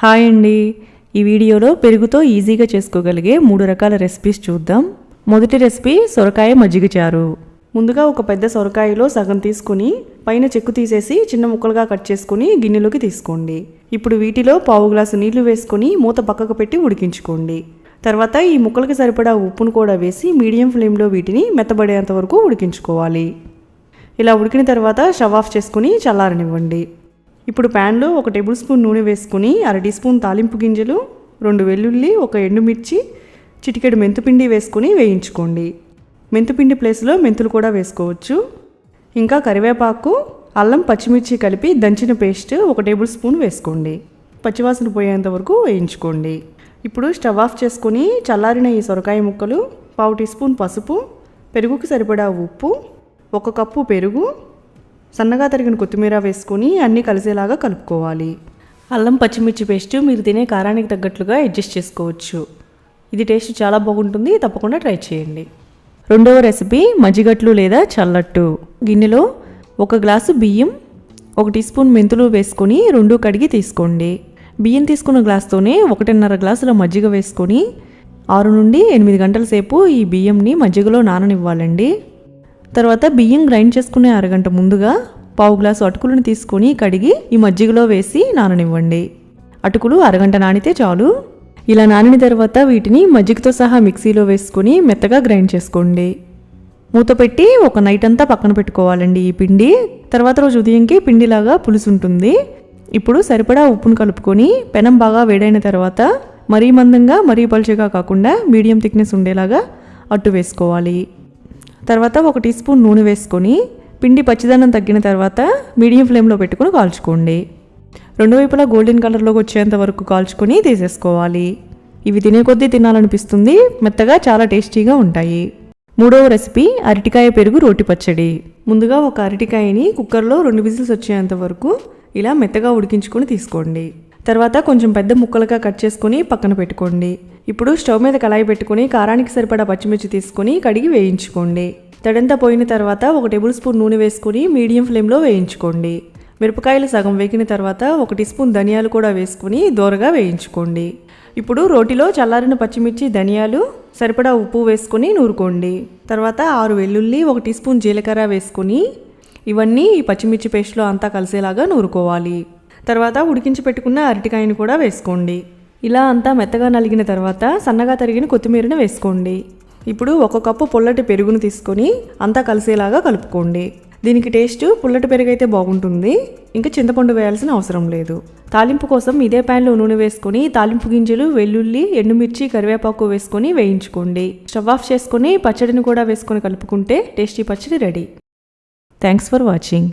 Hi అండి. ఈ వీడియోలో పెరుగుతో ఈజీగా చేసుకోగలిగే మూడు రకాల రెసిపీస్ చూద్దాం. మొదటి రెసిపీ సొరకాయ మజ్జిగ చారు. ముందుగా ఒక పెద్ద సొరకాయలో సగం తీసుకుని పైన చెక్కు తీసేసి చిన్న ముక్కలుగా కట్ చేసుకుని గిన్నెలోకి తీసుకోండి. ఇప్పుడు వీటిలో పావు గ్లాసు నీళ్ళు వేసుకొని మూత పక్కకు పెట్టి ఉడికించుకోండి. తర్వాత ఈ ముక్కలకి సరిపడా ఉప్పును కూడా వేసి మీడియం ఫ్లేమ్లో వీటిని మెత్తబడేంత వరకు ఉడికించుకోవాలి. ఇలా ఉడికిన తర్వాత షవ్ ఆఫ్ చేసుకుని చల్లారనివ్వండి. ఇప్పుడు ప్యాన్లో ఒక టేబుల్ స్పూన్ నూనె వేసుకుని అర టీ స్పూన్ తాలింపు గింజలు రెండు వెల్లుల్లి ఒక ఎండుమిర్చి చిటికెడు మెంతుపిండి వేసుకుని వేయించుకోండి. మెంతుపిండి ప్లేస్లో మెంతులు కూడా వేసుకోవచ్చు. ఇంకా కరివేపాకు అల్లం పచ్చిమిర్చి కలిపి దంచిన పేస్ట్ ఒక టేబుల్ స్పూన్ వేసుకోండి. పచ్చివాసన పోయేంత వరకు వేయించుకోండి. ఇప్పుడు స్టవ్ ఆఫ్ చేసుకుని చల్లారిన ఈ సొరకాయ ముక్కలు పావు టీ స్పూన్ పసుపు పెరుగుకి సరిపడా ఉప్పు ఒక కప్పు పెరుగు సన్నగా తరిగిన కొత్తిమీర వేసుకొని అన్నీ కలిసేలాగా కలుపుకోవాలి. అల్లం పచ్చిమిర్చి పేస్ట్ మీరు తినే కారానికి తగ్గట్లుగా అడ్జస్ట్ చేసుకోవచ్చు. ఇది టేస్ట్ చాలా బాగుంటుంది తప్పకుండా ట్రై చేయండి. రెండవ రెసిపీ మజ్జిగట్లు లేదా చల్లట్టు. గిన్నెలో ఒక గ్లాసు బియ్యం ఒక టీ స్పూన్ మెంతులు వేసుకొని రెండు కడిగి తీసుకోండి. బియ్యం తీసుకున్న గ్లాస్తోనే ఒకటిన్నర గ్లాసుల మజ్జిగ వేసుకొని ఆరు నుండి ఎనిమిది గంటల సేపు ఈ బియ్యంని మజ్జిగలో నాననివ్వాలండి. తర్వాత బియ్యం గ్రైండ్ చేసుకునే అరగంట ముందుగా పావు గ్లాసు అటుకులను తీసుకొని కడిగి ఈ మజ్జిగలో వేసి నాననివ్వండి. అటుకులు అరగంట నానితే చాలు. ఇలా నానిన తర్వాత వీటిని మజ్జిగతో సహా మిక్సీలో వేసుకొని మెత్తగా గ్రైండ్ చేసుకోండి. మూత పెట్టి ఒక నైట్ అంతా పక్కన పెట్టుకోవాలండి ఈ పిండి. తర్వాత రోజు ఉదయంకి పిండిలాగా పులుసు ఉంటుంది. ఇప్పుడు సరిపడా ఉప్పును కలుపుకొని పెనం బాగా వేడైన తర్వాత మరీ మందంగా మరీ పలుచగా కాకుండా మీడియం థిక్నెస్ ఉండేలాగా అట్టు వేసుకోవాలి. తర్వాత ఒక టీ స్పూన్ నూనె వేసుకొని పిండి పచ్చిదనం తగ్గిన తర్వాత మీడియం ఫ్లేమ్లో పెట్టుకొని కాల్చుకోండి. రెండు వైపులా గోల్డెన్ కలర్లోకి వచ్చేంత వరకు కాల్చుకొని తీసేసుకోవాలి. ఇవి తినే కొద్దీ తినాలనిపిస్తుంది మెత్తగా చాలా టేస్టీగా ఉంటాయి. మూడవ రెసిపీ అరటికాయ పెరుగు రోటి పచ్చడి. ముందుగా ఒక అరటికాయని కుక్కర్లో రెండు విజిల్స్ వచ్చేంత వరకు ఇలా మెత్తగా ఉడికించుకొని తీసుకోండి. తర్వాత కొంచెం పెద్ద ముక్కలుగా కట్ చేసుకొని పక్కన పెట్టుకోండి. ఇప్పుడు స్టవ్ మీద కళాయి పెట్టుకొని కారానికి సరిపడా పచ్చిమిర్చి తీసుకొని కడిగి వేయించుకోండి. తడంతా పోయిన తర్వాత ఒక టేబుల్ స్పూన్ నూనె వేసుకొని మీడియం ఫ్లేమ్లో వేయించుకోండి. మిరపకాయలు సగం వేగిన తర్వాత ఒక టీ స్పూన్ ధనియాలు కూడా వేసుకుని దోరగా వేయించుకోండి. ఇప్పుడు రోటిలో చల్లారిన పచ్చిమిర్చి ధనియాలు సరిపడా ఉప్పు వేసుకొని నూరుకోండి. తర్వాత ఆరు వెల్లుల్లి ఒక టీ స్పూన్ జీలకర్ర వేసుకొని ఇవన్నీ ఈ పచ్చిమిర్చి పేస్ట్లో అంతా కలిసేలాగా నూరుకోవాలి. తర్వాత ఉడికించి పెట్టుకున్న అరటికాయని కూడా వేసుకోండి. ఇలా అంతా మెత్తగా నలిగిన తర్వాత సన్నగా తరిగిన కొత్తిమీరని వేసుకోండి. ఇప్పుడు ఒక కప్పు పుల్లటి పెరుగును తీసుకొని అంతా కలిసేలాగా కలుపుకోండి. దీనికి టేస్ట్ పుల్లటి పెరుగు అయితే బాగుంటుంది. ఇంకా చింతపండు వేయాల్సిన అవసరం లేదు. తాలింపు కోసం ఇదే ప్యాన్లో నూనె వేసుకొని తాలింపు గింజలు వెల్లుల్లి ఎండుమిర్చి కరివేపాకు వేసుకొని వేయించుకోండి. స్టవ్ ఆఫ్ చేసుకొని పచ్చడిని కూడా వేసుకొని కలుపుకుంటే టేస్టీ పచ్చడి రెడీ. Thanks for watching